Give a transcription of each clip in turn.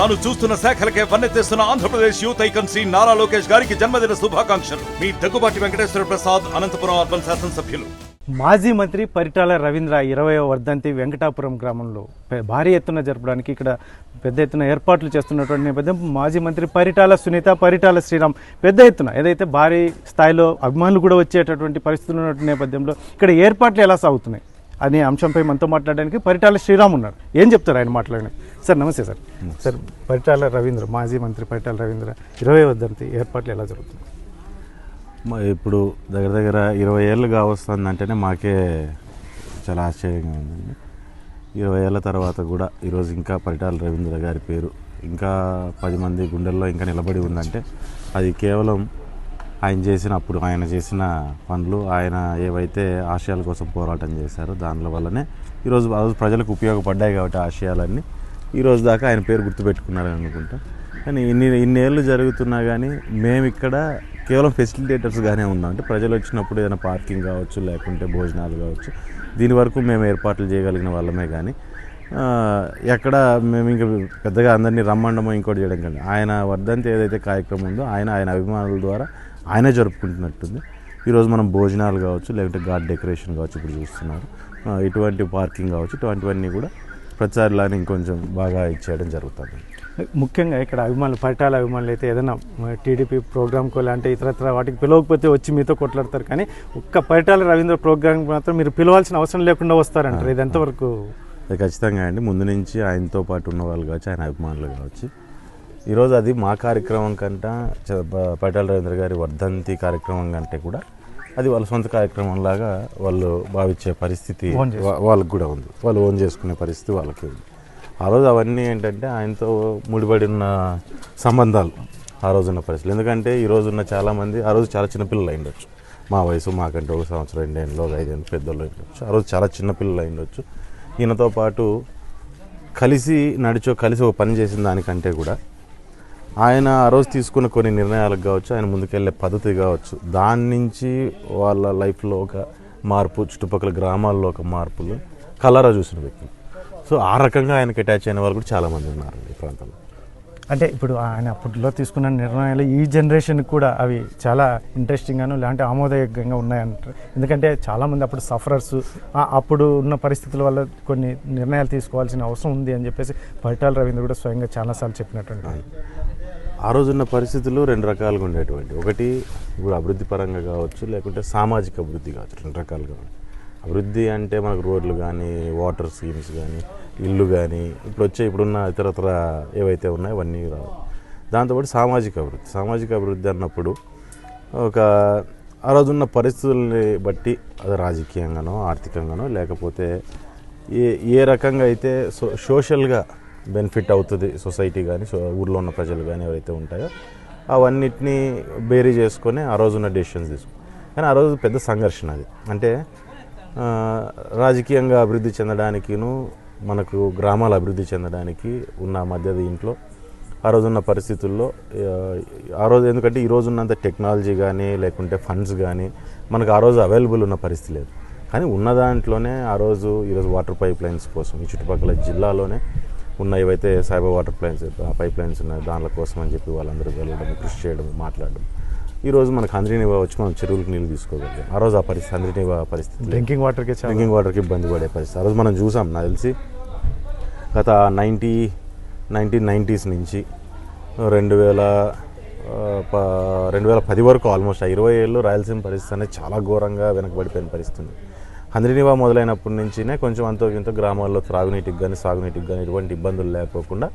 తాను చూస్తున్న శాఖలకే వన్నెత్తేస్తున్న ఆంధ్రప్రదేశ్ యూత్ ఐకన్ శ్రీ నారా లోకేష్ గారికి జన్మదిన శుభాకాంక్షలు. మీ దగ్గుబాటి వెంకటేశ్వర ప్రసాద్ అనంతపురం అర్బన్ శాసనసభ్యులు. మాజీ మంత్రి పరిటాల రవీంద్ర ఇరవయో వర్ధంతి వెంకటాపురం గ్రామంలో భారీ ఎత్తున జరపడానికి ఇక్కడ పెద్ద ఎత్తున ఏర్పాట్లు చేస్తున్నటువంటి నేపథ్యం మాజీ మంత్రి పరిటాల సునీత పరిటాల శ్రీరామ్ పెద్ద ఎత్తున ఏదైతే భారీ స్థాయిలో అభిమానులు కూడా వచ్చేటటువంటి పరిస్థితులు ఉన్నటువంటి నేపథ్యంలో ఇక్కడ ఏర్పాట్లు ఎలా సాగుతున్నాయి? అనే అంశంపై మనతో మాట్లాడడానికి పరిటాల శ్రీరామ్ ఉన్నారు. ఏం చెప్తారు ఆయన మాట్లాడిన సార్ నమస్తే సార్. సార్ పరిటాల రవీంద్ర మాజీ మంత్రి పరిటాల రవీంద్ర ఇరవై వర్ధంతి ఏర్పాట్లు ఎలా జరుగుతున్నాయి? మ- ఇప్పుడు దగ్గర దగ్గర ఇరవై ఏళ్ళు కావస్తుంది అంటేనే మాకే చాలా ఆశ్చర్యంగా ఉందండి. ఇరవై ఏళ్ళ తర్వాత కూడా ఈరోజు ఇంకా పరిటాల రవీంద్ర గారి పేరు ఇంకా పది మంది గుండెల్లో ఇంకా నిలబడి ఉందంటే అది కేవలం ఆయన చేసిన అప్పుడు ఆయన చేసిన పనులు ఆయన ఏవైతే ఆశయాల కోసం పోరాటం చేశారో దానిల వల్లనే ఈరోజు ఆ రోజు ప్రజలకు ఉపయోగపడ్డాయి కాబట్టి ఆశయాలన్నీ. ఈరోజు దాకా ఆయన పేరు గుర్తుపెట్టుకున్నారని అనుకుంటా. కానీ ఇన్ని ఇన్నేళ్ళు జరుగుతున్నా కానీ మేము ఇక్కడ కేవలం ఫెసిలిటేటర్స్గానే ఉన్నాం. అంటే ప్రజలు వచ్చినప్పుడు ఏదైనా పార్కింగ్ కావచ్చు లేకుంటే భోజనాలు కావచ్చు దీని వరకు మేము ఏర్పాట్లు చేయగలిగిన వాళ్ళమే కానీ ఎక్కడ మేము ఇంకా పెద్దగా అందరినీ రమ్మండమో ఇంకోటి చేయడం కానీ ఆయన వర్ధంతి ఏదైతే కార్యక్రమం ఉందో ఆయన ఆయన అభిమానుల ద్వారా ఆయనే జరుపుకుంటున్నట్టుంది. ఈరోజు మనం భోజనాలు కావచ్చు లేకుంటే గార్డ్ డెకరేషన్ కావచ్చు ఇప్పుడు చూస్తున్నారు. ఇటువంటి పార్కింగ్ కావచ్చు ఇటువంటివన్నీ కూడా ప్రతిసారిలానే ఇంకొంచెం బాగా ఇచ్చేయడం జరుగుతుంది. ముఖ్యంగా ఇక్కడ అభిమానులు పరిటాల అభిమానులు అయితే ఏదైనా టీడీపీ ప్రోగ్రామ్కో లాంటి ఇతరత్ర వాటికి పిలవకపోతే వచ్చి మీతో కొట్లాడతారు. కానీ ఒక్క పరిటాల రవీంద్ర ప్రోగ్రామ్ మాత్రం మీరు పిలవాల్సిన అవసరం లేకుండా వస్తారంటారు. ఇది ఎంతవరకు? ఖచ్చితంగా అండి. ముందు నుంచి ఆయనతో పాటు ఉన్న వాళ్ళు కావచ్చు ఆయన అభిమానులు కావచ్చు ఈరోజు అది మా కార్యక్రమం కంట పైటాల రవీంద్ర గారి వర్ధంతి కార్యక్రమం కంటే కూడా అది వాళ్ళ సొంత కార్యక్రమం లాగా వాళ్ళు భావించే పరిస్థితి వాళ్ళకి కూడా ఉంది. వాళ్ళు ఓన్ చేసుకునే పరిస్థితి వాళ్ళకి ఉంది. ఆ రోజు అవన్నీ ఏంటంటే ఆయనతో ముడిపడి ఉన్న సంబంధాలు ఆ రోజున్న పరిస్థితులు. ఎందుకంటే ఈ రోజున్న చాలామంది ఆ రోజు చాలా చిన్నపిల్లలు అయి ఉండొచ్చు మా వయసు మాకంటే ఒక సంవత్సరం రెండేళ్ళు ఒక ఐదేళ్ళు పెద్దోళ్ళు అయి ఉండొచ్చు ఆ రోజు చాలా చిన్నపిల్లలు అయి ఉండొచ్చు ఈయనతో పాటు కలిసి నడిచో కలిసి ఒక పని చేసిన దానికంటే కూడా ఆయన ఆ రోజు తీసుకున్న కొన్ని నిర్ణయాలకు కావచ్చు ఆయన ముందుకెళ్ళే పద్ధతి కావచ్చు దాని నుంచి వాళ్ళ లైఫ్లో ఒక మార్పు చుట్టుపక్కల గ్రామాల్లో ఒక మార్పులు కలరా చూసిన వ్యక్తులు సో ఆ రకంగా ఆయనకి అటాచ్ అయిన వాళ్ళు కూడా చాలామంది ఉన్నారండి ఈ ప్రాంతంలో. అంటే ఇప్పుడు ఆయన అప్పట్లో తీసుకున్న నిర్ణయాలు ఈ జనరేషన్కి కూడా అవి చాలా ఇంట్రెస్టింగ్గాను లేదంటే ఆమోదయోగ్యంగా ఉన్నాయంటారు. ఎందుకంటే చాలామంది అప్పుడు సఫరర్స్ అప్పుడు ఉన్న పరిస్థితుల వల్ల కొన్ని నిర్ణయాలు తీసుకోవాల్సిన అవసరం ఉంది అని చెప్పేసి పరిటాల రవీంద్ర కూడా స్వయంగా చాలాసార్లు చెప్పినటువంటి ఆ రోజున్న పరిస్థితులు రెండు రకాలుగా ఉండేటువంటి. ఒకటి ఇప్పుడు అభివృద్ధి పరంగా కావచ్చు లేకుంటే సామాజిక అభివృద్ధి కావచ్చు. రెండు రకాలుగా అభివృద్ధి అంటే మనకు రోడ్లు కానీ వాటర్ స్కీమ్స్ కానీ ఇల్లు కానీ ఇప్పుడు వచ్చే ఇప్పుడున్న ఇతరత్ర ఏవైతే ఉన్నాయో అవన్నీ రావు. దాంతోపాటు సామాజిక అభివృద్ధి. సామాజిక అభివృద్ధి అన్నప్పుడు ఒక ఆ రోజున్న పరిస్థితుల్ని బట్టి అది రాజకీయంగానో ఆర్థికంగానో లేకపోతే ఏ ఏ రకంగా అయితే సో సోషల్గా బెనిఫిట్ అవుతుంది సొసైటీ కానీ ఊర్లో ఉన్న ప్రజలు కానీ ఎవరైతే ఉంటాయో అవన్నిటినీ బేరీ చేసుకొని ఆ రోజున్న డెసిషన్స్ తీసుకు. కానీ ఆ రోజు పెద్ద సంఘర్షణ అది. అంటే రాజకీయంగా అభివృద్ధి చెందడానికిను మనకు గ్రామాలు అభివృద్ధి చెందడానికి ఉన్న మధ్య దీంట్లో ఆ రోజున్న పరిస్థితుల్లో ఆ, ఆ రోజు ఎందుకంటే ఈ రోజు ఉన్నంత టెక్నాలజీ కానీ లేకుంటే ఫండ్స్ కానీ మనకు ఆ రోజు అవైలబుల్ ఉన్న పరిస్థితి లేదు. కానీ ఉన్న దాంట్లోనే ఆ రోజు ఈరోజు వాటర్ పైప్ లైన్స్ కోసం ఈ చుట్టుపక్కల జిల్లాలోనే ఉన్న ఏవైతే సైబర్ వాటర్ ప్లైన్స్ పైప్ లైన్స్ ఉన్నాయో దానిల కోసం అని చెప్పి వాళ్ళందరూ వెళ్ళడం కృషి చేయడం మాట్లాడడం. ఈ రోజు మనకు హంద్రీనివా వచ్చి మనం చెరువులకు నీళ్ళు తీసుకోగలిగాం. ఆ రోజు ఆ పరిస్థితి హంద్రీనివా పరిస్థితి. డ్రింకింగ్ వాటర్కి డ్రింకింగ్ వాటర్కి ఇబ్బంది పడే పరిస్థితి. ఆ రోజు మనం చూసాం నాకు తెలిసి గత నైంటీ నైన్టీన్ నైంటీస్ నుంచి రెండు వేల రెండు వేల పది వరకు ఆల్మోస్ట్ ఆ ఇరవై ఏళ్ళు రాయలసీమ పరిస్థితి అనేది చాలా ఘోరంగా వెనకబడిపోయిన పరిస్థితి ఉంది. హంద్రీనివా మొదలైనప్పటి నుంచినే కొంచెం అంతో ఇంత గ్రామాల్లో త్రాగునీటికి కానీ సాగునీటికి కానీ ఎటువంటి ఇబ్బందులు లేకోకుండా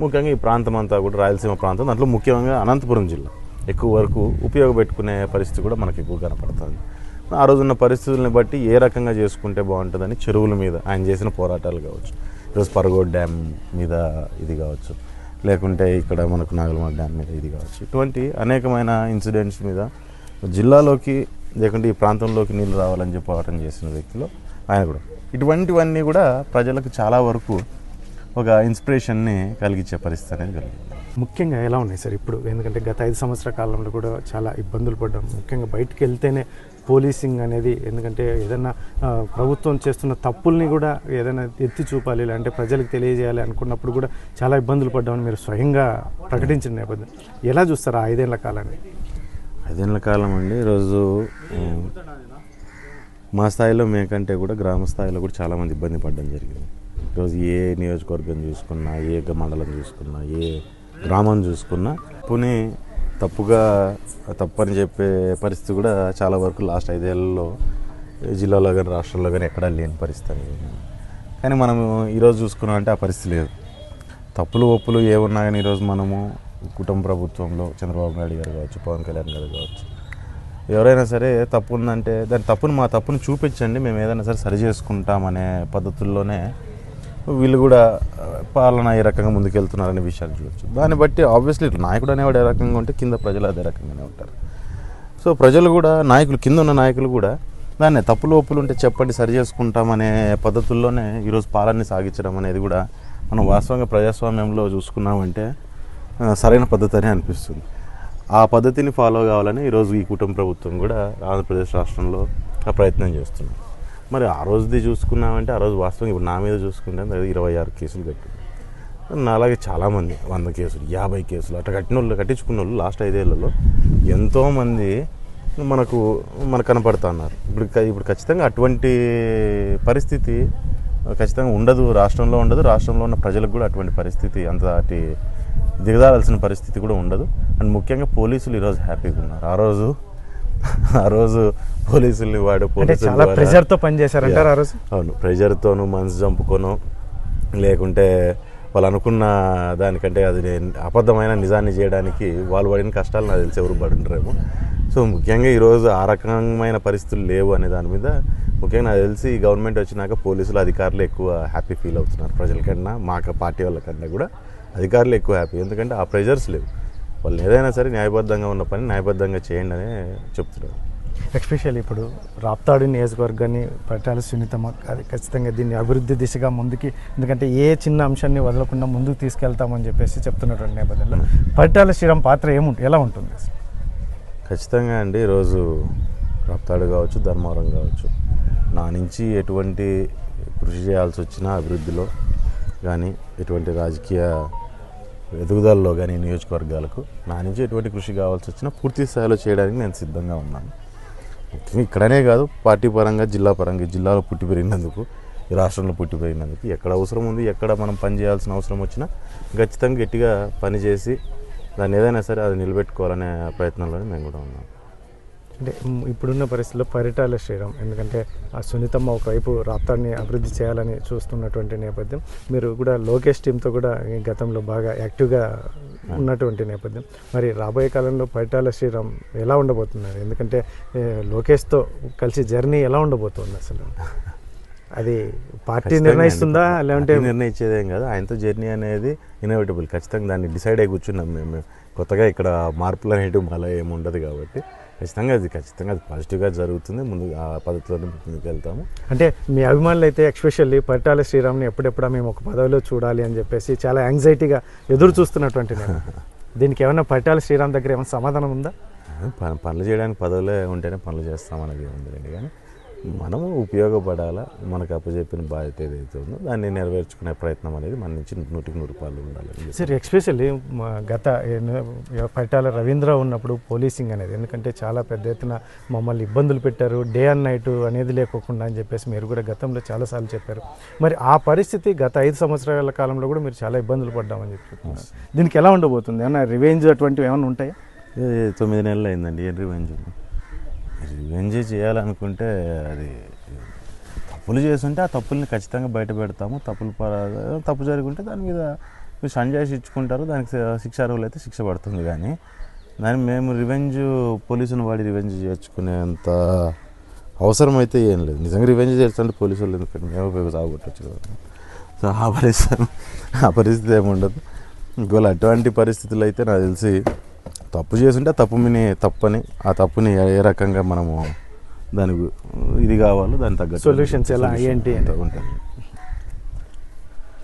ముఖ్యంగా ఈ ప్రాంతం అంతా కూడా రాయలసీమ ప్రాంతం దాంట్లో ముఖ్యంగా అనంతపురం జిల్లా. ఎక్కువ వరకు ఉపయోగపెట్టుకునే పరిస్థితి కూడా మనకి ఎక్కువ కనపడుతుంది. ఆ రోజున్న పరిస్థితుల్ని బట్టి ఏ రకంగా చేసుకుంటే బాగుంటుందని చెరువుల మీద ఆయన చేసిన పోరాటాలు కావచ్చు. ఈరోజు పరగోడ్ డ్యామ్ మీద ఇది కావచ్చు. లేకుంటే ఇక్కడ మనకు నాగలమల డ్యామ్ మీద ఇది కావచ్చు. ఇటువంటి అనేకమైన ఇన్సిడెంట్స్ మీద జిల్లాలోకి లేకుంటే ఈ ప్రాంతంలోకి నీళ్ళు రావాలని చెప్పి పోరాటం చేసిన వ్యక్తిలో ఆయన కూడా. ఇటువంటివన్నీ కూడా ప్రజలకు చాలా వరకు ఒక ఇన్స్పిరేషన్ని కలిగించే పరిస్థితి అనేది కలిగింది. ముఖ్యంగా ఎలా ఉన్నాయి సార్ ఇప్పుడు? ఎందుకంటే గత ఐదు సంవత్సరాల కాలంలో కూడా చాలా ఇబ్బందులు పడ్డాం. ముఖ్యంగా బయటికి వెళ్తేనే పోలీసింగ్ అనేది ఎందుకంటే ఏదైనా ప్రభుత్వం చేస్తున్న తప్పుల్ని కూడా ఏదైనా ఎత్తి చూపాలి లేదంటే ప్రజలకు తెలియజేయాలి అనుకున్నప్పుడు కూడా చాలా ఇబ్బందులు పడ్డామని మీరు స్వయంగా ప్రకటించిన నేపథ్యం. ఎలా చూస్తారు ఆ ఐదేళ్ళ కాలాన్ని? ఐదేళ్ళ కాలం అండి. ఈరోజు మా స్థాయిలో మేకంటే కూడా గ్రామ స్థాయిలో కూడా చాలామంది ఇబ్బంది పడడం జరిగింది. ఈరోజు ఏ నియోజకవర్గం చూసుకున్నా ఏ మండలం చూసుకున్నా ఏ గ్రామం చూసుకున్నా పుని తప్పుగా తప్పని చెప్పే పరిస్థితి కూడా చాలా వరకు లాస్ట్ ఐదేళ్ళలో జిల్లాలో కానీ రాష్ట్రంలో కానీ ఎక్కడా లేని పరిస్థితి. కానీ మనం ఈరోజు చూసుకున్నాం అంటే ఆ పరిస్థితి లేదు. తప్పులు ఒప్పులు ఏమున్నా కానీ ఈరోజు మనము కుటుంబ ప్రభుత్వంలో చంద్రబాబు నాయుడు గారు కావచ్చు పవన్ కళ్యాణ్ గారు కావచ్చు ఎవరైనా సరే తప్పు ఉందంటే దాని తప్పును మా తప్పును చూపించండి మేము ఏదైనా సరే సరి చేసుకుంటామనే పద్ధతుల్లోనే వీళ్ళు కూడా పాలన ఏ రకంగా ముందుకెళ్తున్నారనే విషయాలు చూడొచ్చు. దాన్ని బట్టి ఆబ్వియస్లీ నాయకుడు అనేవాడు ఏ రకంగా ఉంటే కింద ప్రజలు అదే రకంగానే ఉంటారు. సో ప్రజలు కూడా నాయకులు కింద ఉన్న నాయకులు కూడా దాన్ని తప్పులు ఒప్పులు ఉంటే చెప్పండి సరి చేసుకుంటామనే పద్ధతుల్లోనే ఈరోజు పాలనని సాగించడం అనేది కూడా మనం వాస్తవంగా ప్రజాస్వామ్యంలో చూసుకున్నామంటే సరైన పద్ధతి అని అనిపిస్తుంది. ఆ పద్ధతిని ఫాలో కావాలని ఈరోజు ఈ కుటుంబ ప్రభుత్వం కూడా ఆంధ్రప్రదేశ్ రాష్ట్రంలో ఆ ప్రయత్నం చేస్తుంది. మరి ఆ రోజుది చూసుకున్నామంటే ఆ రోజు వాస్తవం ఇప్పుడు నా మీద చూసుకుంటే ఇరవై ఆరు కేసులు కట్టింది నా అలాగే చాలామంది వంద కేసులు యాభై కేసులు అట్లా కట్టిన వాళ్ళు కట్టించుకున్న వాళ్ళు లాస్ట్ ఐదేళ్ళలో ఎంతోమంది మనకు మనకు కనపడుతూ ఉన్నారు. ఇప్పుడు ఇప్పుడు ఖచ్చితంగా అటువంటి పరిస్థితి ఖచ్చితంగా ఉండదు రాష్ట్రంలో ఉండదు రాష్ట్రంలో ఉన్న ప్రజలకు కూడా అటువంటి పరిస్థితి అంతటి దిగదారాల్సిన పరిస్థితి కూడా ఉండదు. అండ్ ముఖ్యంగా పోలీసులు ఈరోజు హ్యాపీగా ఉన్నారు. ఆ రోజు ఆ రోజు పోలీసుల్ని వాడు పోలీసుల ప్రెజర్తో పనిచేశారంటారు ఆ రోజు? అవును ప్రెషర్తోనూ మనసు చంపుకోను లేకుంటే వాళ్ళు అనుకున్న దానికంటే అది అబద్ధమైన నిజాన్ని చేయడానికి వాళ్ళు పడిన కష్టాలు నాకు తెలిసి ఎవరు పడి ఉండరేమో సో ముఖ్యంగా ఈరోజు ఆ రకమైన పరిస్థితులు లేవు అనే దాని మీద ముఖ్యంగా నాకు తెలిసి గవర్నమెంట్ వచ్చినాక పోలీసులు అధికారులు ఎక్కువ హ్యాపీ ఫీల్ అవుతున్నారు ప్రజలకన్నా మాకు పార్టీ వాళ్ళకన్నా కూడా. అధికారులు ఎక్కువ హ్యాపీ ఎందుకంటే ఆ ప్రెజర్స్ లేవు. వాళ్ళు ఏదైనా సరే న్యాయబద్ధంగా ఉన్న పని న్యాయబద్ధంగా చేయండి అనే చెప్తున్నారు. ఎస్పెషల్ ఇప్పుడు రాప్తాడు నియోజకవర్గాన్ని పట్టాల సున్నితమ అది ఖచ్చితంగా దీన్ని అభివృద్ధి దిశగా ముందుకి ఎందుకంటే ఏ చిన్న అంశాన్ని వదలకుండా ముందుకు తీసుకెళ్తామని చెప్పేసి చెప్తున్నటువంటి నేపథ్యంలో పట్టాల శ్రీరామ్ పాత్ర ఏముంటుంది ఎలా ఉంటుంది? ఖచ్చితంగా అండి ఈరోజు రప్తాడు కావచ్చు ధర్మవరం కావచ్చు నా నుంచి ఎటువంటి కృషి చేయాల్సి వచ్చినా అభివృద్ధిలో కానీ ఎటువంటి రాజకీయ ఎదుగుదలలో కానీ నియోజకవర్గాలకు నా నుంచి ఎటువంటి కృషి కావాల్సి వచ్చినా పూర్తి స్థాయిలో చేయడానికి నేను సిద్ధంగా ఉన్నాను. ముఖ్యంగా ఇక్కడనే కాదు పార్టీ పరంగా జిల్లా పరంగా జిల్లాలో పుట్టి పెరిగినందుకు ఈ రాష్ట్రంలో పుట్టి పెరిగినందుకు ఎక్కడ అవసరం ఉంది ఎక్కడ మనం పని చేయాల్సిన అవసరం వచ్చినా ఖచ్చితంగా గట్టిగా పనిచేసి దాన్ని ఏదైనా సరే అది నిలబెట్టుకోవాలనే ప్రయత్నంలోనే మేము కూడా ఉన్నాం. అంటే ఇప్పుడున్న పరిస్థితుల్లో పరిటాల శ్రీరామ్. ఎందుకంటే ఆ సునీతమ్మ ఒకవైపు రాప్తాడిని అభివృద్ధి చేయాలని చూస్తున్నటువంటి నేపథ్యం. మీరు కూడా లోకేష్ టీంతో కూడా గతంలో బాగా యాక్టివ్గా ఉన్నటువంటి నేపథ్యం. మరి రాబోయే కాలంలో పరిటాల శ్రీరామ్ ఎలా ఉండబోతున్నారు? ఎందుకంటే లోకేష్తో కలిసి జర్నీ ఎలా ఉండబోతుంది అసలు? అది పార్టీ నిర్ణయిస్తుందా. లేదంటే నిర్ణయించేదేం కాదు. ఆయనతో జర్నీ అనేది ఇన్ఎవిటబుల్ ఖచ్చితంగా దాన్ని డిసైడ్ అయి కూర్చున్నాం మేము. మేము. కొత్తగా ఇక్కడ మార్పులు అనేటివి మళ్ళీ ఏమి ఉండదు కాబట్టి. ఖచ్చితంగా అది ఖచ్చితంగా అది పాజిటివ్గా జరుగుతుంది. ముందు ఆ పద్ధతిలోనే ముందుకు వెళ్తాము అంటే మీ అభిమానులు అయితే ఎక్స్పెషల్లీ పరిటాల శ్రీరామ్ని ఎప్పుడెప్పుడా మేము ఒక పదవిలో చూడాలి అని చెప్పేసి చాలా యాంగ్జైటీగా ఎదురు చూస్తున్నటువంటి నేను. దీనికి ఏమైనా పరిటాల శ్రీరామ్ దగ్గర ఏమైనా సమాధానం ఉందా? పనులు చేయడానికి పదవులే ఉంటేనే పనులు చేస్తామనేది ఉందండి కానీ. మనము ఉపయోగపడాలా? మనకు అప్పచెప్పిన బాధ్యత ఏదైతే ఉందో దాన్ని నెరవేర్చుకునే ప్రయత్నం అనేది మన నుంచి నూటికి నూరు రూపాయలు ఉండాలని సార్ ఎక్స్పెషల్లీ గత పరిటాల రవీంద్ర ఉన్నప్పుడు పోలీసింగ్ అనేది ఎందుకంటే చాలా పెద్ద ఎత్తున మమ్మల్ని ఇబ్బందులు పెట్టారు డే అండ్ నైట్ అనేది లేకోకుండా అని చెప్పేసి మీరు కూడా గతంలో చాలాసార్లు చెప్పారు. మరి ఆ పరిస్థితి గత ఐదు సంవత్సరాల కాలంలో కూడా మీరు చాలా ఇబ్బందులు పడ్డామని చెప్పి. దీనికి ఎలా ఉండబోతుంది? ఏమన్నా రివెంజ్ అటువంటివి ఏమైనా ఉంటాయా? తొమ్మిది నెలలు అయిందండి ఏం రివెంజ్ రివెంజ్ చేయాలనుకుంటే అది తప్పులు చేస్తుంటే ఆ తప్పుల్ని ఖచ్చితంగా బయట పెడతాము. తప్పులు పర- తప్పు జరుగుంటే దాని మీద మీరు సంజాయిషి ఇచ్చుకుంటారు. దానికి శిక్ష అర్హులు అయితే శిక్ష పడుతుంది కానీ దాన్ని మేము రివెంజ్ పోలీసుని వాడి రివెంజ్ చేర్చుకునేంత అవసరం అయితే ఏం లేదు. నిజంగా రివెంజ్ చేస్తుంటే పోలీసు వాళ్ళు ఎందుకంటే మేము సాగొట్టచ్చు కదా. సో ఆ పరిస్థితి ఆ పరిస్థితి ఏముండదు. ఉండదు ఒకవేళ అటువంటి పరిస్థితులు అయితే నాకు తెలిసి తప్పు చేస్తుంటే ఆ తప్పు మీద తప్పని ఆ తప్పుని ఏ- రకంగా మనము దానికి ఇది కావాలో దాని తగ్గట్టు Solutions ఎలా, ఏంటి. ఉంటుంది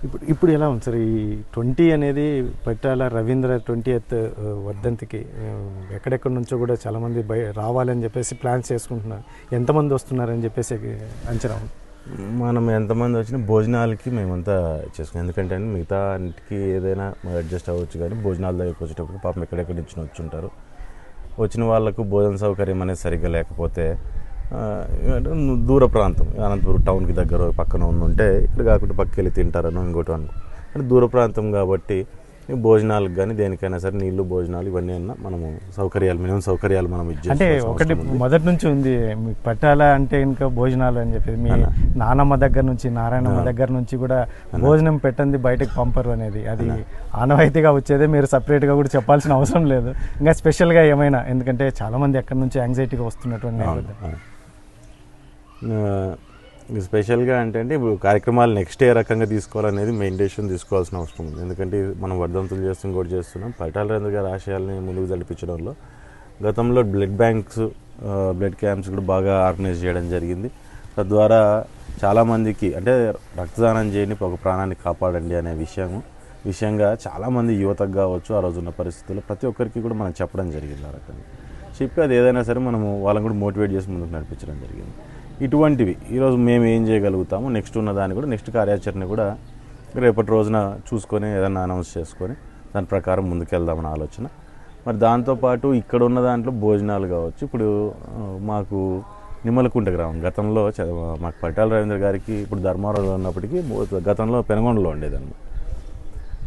ఇప్పుడు ఇప్పుడు ఎలా ఉంది సార్? ఈ ట్వంటీ అనేది పెట్టాల? Ravindra twenty eighth వర్ధంతికి? ఎక్కడెక్కడి నుంచో కూడా చాలామంది బయ రావాలని చెప్పేసి ప్లాన్స్ చేసుకుంటున్నారు. ఎంతమంది వస్తున్నారని చెప్పేసి అంచనా ఉంది? మనం ఎంతమంది వచ్చినా భోజనాలకి మేమంతా చేసుకున్నాం. ఎందుకంటే అండి మిగతా అన్నిటికీ ఏదైనా అడ్జస్ట్ అవ్వచ్చు కానీ భోజనాల దగ్గరికి వచ్చేటప్పుడు పాపం ఎక్కడెక్కడి నుంచి వచ్చి ఉంటారు వచ్చిన వాళ్ళకు భోజన సౌకర్యం అనేది సరిగ్గా లేకపోతే దూర ప్రాంతం అనంతపురం టౌన్కి దగ్గర పక్కన ఉంటే ఇక్కడ కాకుండా పక్కకి వెళ్ళి తింటారనో ఇంకోటి అనుకో. అంటే దూర ప్రాంతం కాబట్టి భోజనాలకు కానీ దేనికైనా సరే నీళ్ళు భోజనాలు ఇవన్నీ అన్నా మనము సౌకర్యాలు మినిమం సౌకర్యాలు మనం అంటే ఒకటి మొదటి నుంచి ఉంది మీకు పెట్టాలా అంటే ఇంకా భోజనాలు అని చెప్పేసి మీ నానమ్మ దగ్గర నుంచి నారాయణమ్మ దగ్గర నుంచి కూడా భోజనం పెట్టండి బయటకు పంపరు అనేది. అది ఆనవాయితీగా వచ్చేదే మీరు సపరేట్గా కూడా చెప్పాల్సిన అవసరం లేదు. ఇంకా స్పెషల్గా ఏమైనా? ఎందుకంటే చాలా మంది ఎక్కడి నుంచి యాంగ్జైటీగా వస్తున్నటువంటి స్పెషల్గా అంటే అంటే ఇప్పుడు కార్యక్రమాలు నెక్స్ట్ ఏ రకంగా తీసుకోవాలనేది మెయింటేషన్ తీసుకోవాల్సిన అవసరం ఉంది. ఎందుకంటే ఇది మనం వర్ధంతులు చేస్తాం కూడా చేస్తున్నాం. పటాల రేంద్ర గారి ఆశయాల్ని ముందుకు నడిపించడంలో గతంలో బ్లడ్ బ్యాంక్స్ బ్లడ్ క్యాంప్స్ కూడా బాగా ఆర్గనైజ్ చేయడం జరిగింది. తద్వారా చాలామందికి అంటే రక్తదానం చేయని ఒక ప్రాణాన్ని కాపాడండి అనే విషయం విషయంగా చాలామంది యువతకు కావచ్చు ఆ రోజున్న పరిస్థితుల్లో ప్రతి ఒక్కరికి కూడా మనం చెప్పడం జరిగింది ఆ రకంగా. చెప్పి అది ఏదైనా సరే మనము వాళ్ళని కూడా మోటివేట్ చేసి ముందుకు నడిపించడం జరిగింది. ఇటువంటివి. ఈరోజు మేము ఏం చేయగలుగుతాము? నెక్స్ట్ ఉన్న దాన్ని కూడా నెక్స్ట్ కార్యాచరణ కూడా రేపటి రోజున చూసుకొని ఏదైనా అనౌన్స్ చేసుకొని దాని ప్రకారం ముందుకెళ్దామని ఆలోచన. మరి దాంతోపాటు ఇక్కడ ఉన్న దాంట్లో భోజనాలు కావచ్చు. ఇప్పుడు మాకు నిమ్మలకుంట గ్రామం గతంలో మాకు పట్టాల రవీంద్ర గారికి ఇప్పుడు ధర్మవరంలో ఉన్నప్పటికీ గతంలో పెనగొండలో ఉండేదన్నమాట.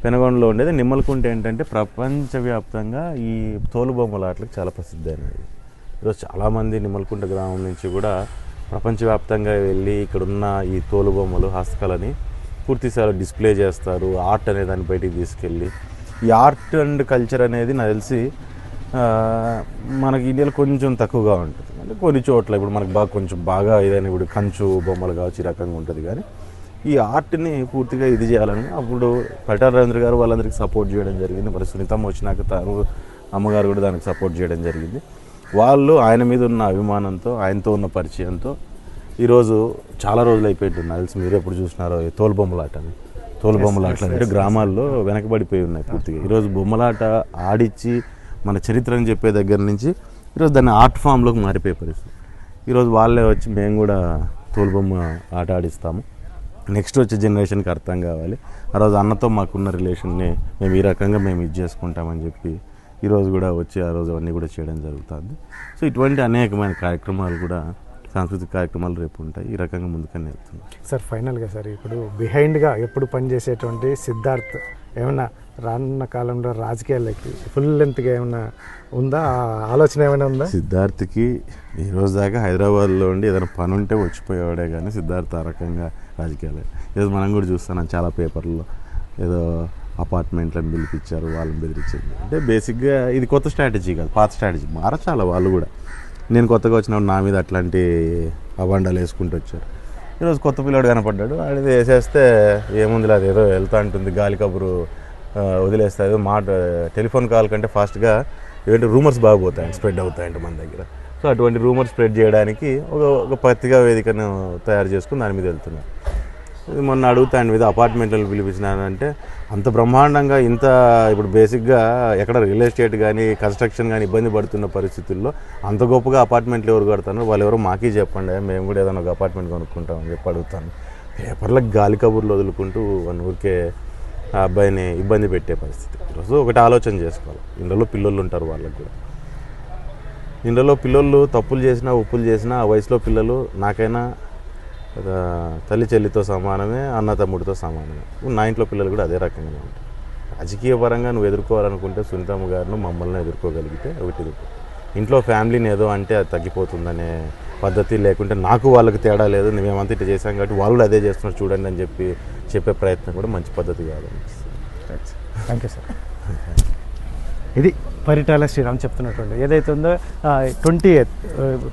పెనగొండలో ఉండేది. నిమ్మలకుంట ఏంటంటే ప్రపంచవ్యాప్తంగా ఈ తోలుబొమ్మలాట్లకు చాలా ప్రసిద్ధి అయినది ఈరోజు చాలామంది నిమ్మలకుంట గ్రామం నుంచి కూడా ప్రపంచవ్యాప్తంగా వెళ్ళి ఇక్కడున్న ఈ తోలుబొమ్మలు హస్తకళని పూర్తిస్థాయిలో డిస్ప్లే చేస్తారు. ఆర్ట్ అనే దాన్ని బయటికి తీసుకెళ్ళి. ఈ ఆర్ట్ అండ్ కల్చర్ అనేది నాకు తెలిసి మనకి ఇండియాలో కొంచెం తక్కువగా ఉంటుంది. అంటే కొన్ని చోట్ల ఇప్పుడు మనకు బాగా కొంచెం బాగా ఏదైనా ఇప్పుడు కంచు బొమ్మలు కావచ్చు ఈ రకంగా ఉంటుంది కానీ ఈ ఆర్ట్ని పూర్తిగా ఇది చేయాలని అప్పుడు పటాల రవీంద్ర గారు వాళ్ళందరికీ సపోర్ట్ చేయడం జరిగింది. మరి సునీతమ్మ వచ్చినాక తాను అమ్మగారు కూడా దానికి సపోర్ట్ చేయడం జరిగింది. వాళ్ళు ఆయన మీద ఉన్న అభిమానంతో ఆయనతో ఉన్న పరిచయంతో ఈరోజు చాలా రోజులు అయిపోయింది నాకు తెలిసి మీరు ఎప్పుడు చూసినారో ఈ తోలు బొమ్మలాట అని తోలు బొమ్మలాట అంటే గ్రామాల్లో వెనకబడిపోయి ఉన్నాయి పూర్తిగా. ఈరోజు బొమ్మలాట ఆడిచ్చి మన చరిత్రని చెప్పే దగ్గర నుంచి ఈరోజు దాన్ని ఆర్ట్ ఫామ్లోకి మారిపోయే పరిస్థితి. ఈరోజు వాళ్ళే వచ్చి మేము కూడా తోలుబొమ్మ ఆట ఆడిస్తాము. నెక్స్ట్ వచ్చే జనరేషన్కి అర్థం కావాలి. ఆ రోజు అన్నతో మాకున్న రిలేషన్ని మేము ఈ రకంగా మేము ఇది చేసుకుంటామని చెప్పి ఈరోజు కూడా వచ్చి ఆ రోజు అవన్నీ కూడా చేయడం జరుగుతుంది. సో ఇటువంటి అనేకమైన కార్యక్రమాలు కూడా సాంస్కృతిక కార్యక్రమాలు రేపు ఉంటాయి. ఈ రకంగా ముందుకనే వెళ్తున్నాం. సార్ ఫైనల్గా సార్ ఇప్పుడు బిహైండ్గా ఎప్పుడు పనిచేసేటువంటి సిద్ధార్థ్ ఏమైనా రానున్న కాలంలో రాజకీయాలకి ఫుల్ లెంత్గా ఏమైనా ఉందా? ఆలోచన ఏమైనా ఉందా? సిద్ధార్థ్కి ఈ రోజు దాకా హైదరాబాద్లో ఉండి ఏదైనా పని ఉంటే వచ్చిపోయేవాడే కానీ సిద్ధార్థ్ ఆ రకంగా రాజకీయాలు. ఈరోజు మనం కూడా చూస్తున్నాం చాలా పేపర్లో. ఏదో అపార్ట్మెంట్లను పిలిపించారు వాళ్ళని బెదిరించింది అంటే బేసిక్గా ఇది కొత్త స్ట్రాటజీ కాదు పాత స్ట్రాటజీ. మారచాల వాళ్ళు కూడా. నేను కొత్తగా వచ్చినప్పుడు నా మీద అట్లాంటి అబండాలు వేసుకుంటూ వచ్చారు. ఈరోజు కొత్త పిల్లాడు కనపడ్డాడు. అది వేసేస్తే ఏముంది అది ఏదో వెళ్తా ఉంటుంది గాలి కబురు వదిలేస్తే ఏదో మాట టెలిఫోన్ కాల్ కంటే ఫాస్ట్గా ఏంటంటే రూమర్స్ బాగా పోతాయండి స్ప్రెడ్ అవుతాయంట మన దగ్గర. సో అటువంటి రూమర్స్ స్ప్రెడ్ చేయడానికి ఒక ఒక పత్రికా వేదికను తయారు చేసుకుని దాని మీద వెళ్తున్నాను మొన్న అడుగుతాను మీద అపార్ట్మెంట్లు పిలిపించినారంటే అంత బ్రహ్మాండంగా ఇంత ఇప్పుడు బేసిక్గా ఎక్కడ రియల్ ఎస్టేట్ కానీ కన్స్ట్రక్షన్ కానీ ఇబ్బంది పడుతున్న పరిస్థితుల్లో అంత గొప్పగా అపార్ట్మెంట్లు ఎవరు కడతారు? వాళ్ళు ఎవరో మాకే చెప్పండి మేము కూడా ఏదైనా ఒక అపార్ట్మెంట్ కొనుక్కుంటామని చెప్పి అడుగుతాను. పేపర్లకు గాలి కబుర్లు వదులుకుంటూ వన్ ఊరికే ఆ అబ్బాయిని ఇబ్బంది పెట్టే పరిస్థితి. ఈరోజు ఒకటి ఆలోచన చేసుకోవాలి. ఇందులో పిల్లలు ఉంటారు వాళ్ళకి కూడా. ఇందులో పిల్లలు తప్పులు చేసినా ఉప్పులు చేసినా ఆ వయసులో పిల్లలు నాకైనా తల్లి చెల్లితో సమానమే అన్న తమ్ముడితో సమానమే. నా ఇంట్లో పిల్లలు కూడా అదే రకంగానే ఉంటారు. రాజకీయ పరంగా నువ్వు ఎదుర్కోవాలనుకుంటే సునీతమ్మ గారిను మమ్మల్ని ఎదుర్కోగలిగితే ఒకటి ఎదుర్కో ఇంట్లో ఫ్యామిలీని ఏదో అంటే అది తగ్గిపోతుందనే పద్ధతి లేకుంటే నాకు వాళ్ళకి తేడా లేదు మేమంతా ఇట్లా చేశాం కాబట్టి వాళ్ళు కూడా అదే చేస్తున్నారు చూడండి అని చెప్పి చెప్పే ప్రయత్నం కూడా మంచి పద్ధతి కాదు. థ్యాంక్ యూ సార్ ఇది పరిటాల శ్రీరామ్ చెప్తున్నటువంటి ఏదైతే ఉందో ట్వంటీ ఎయిత్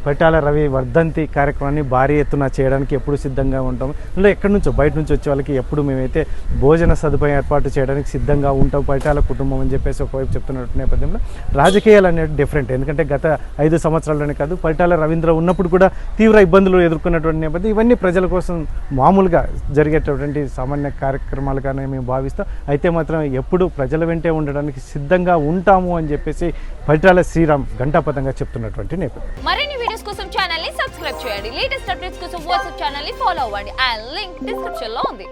పరిటాల రవి వర్ధంతి కార్యక్రమాన్ని భారీ ఎత్తున చేయడానికి ఎప్పుడు సిద్ధంగా ఉంటాం. అంటే ఎక్కడి నుంచో బయట నుంచి వచ్చే వాళ్ళకి ఎప్పుడు మేమైతే భోజన సదుపాయం ఏర్పాటు చేయడానికి సిద్ధంగా ఉంటాం పరిటాల కుటుంబం అని చెప్పేసి ఒకవైపు చెప్తున్నటువంటి నేపథ్యంలో. రాజకీయాలు అనేది డిఫరెంట్ ఎందుకంటే గత ఐదు సంవత్సరాల్లోనే కాదు పరిటాల రవీంద్ర ఉన్నప్పుడు కూడా తీవ్ర ఇబ్బందులు ఎదుర్కొన్నటువంటి నేపథ్యం. ఇవన్నీ ప్రజల కోసం మామూలుగా జరిగేటటువంటి సామాన్య కార్యక్రమాలుగానే మేము భావిస్తాం. అయితే మాత్రం ఎప్పుడు ప్రజల వెంటే ఉండడానికి సిద్ధంగా ఉంటాము అని చెప్పి చెప్పేసి పరిటాల శ్రీరామ్ ఘంటాపథంగా చెప్తున్నటువంటి నేపథ్యం. మరిన్ని వీడియోస్ కోసం ఛానల్ని సబ్స్క్రైబ్ చేయండి. లేటెస్ట్ అప్డేట్స్ కోసం వాట్సాప్ ఛానల్ని ఫాలో అవ్వండి. అండ్ లింక్ డిస్క్రిప్షన్లో ఉంది.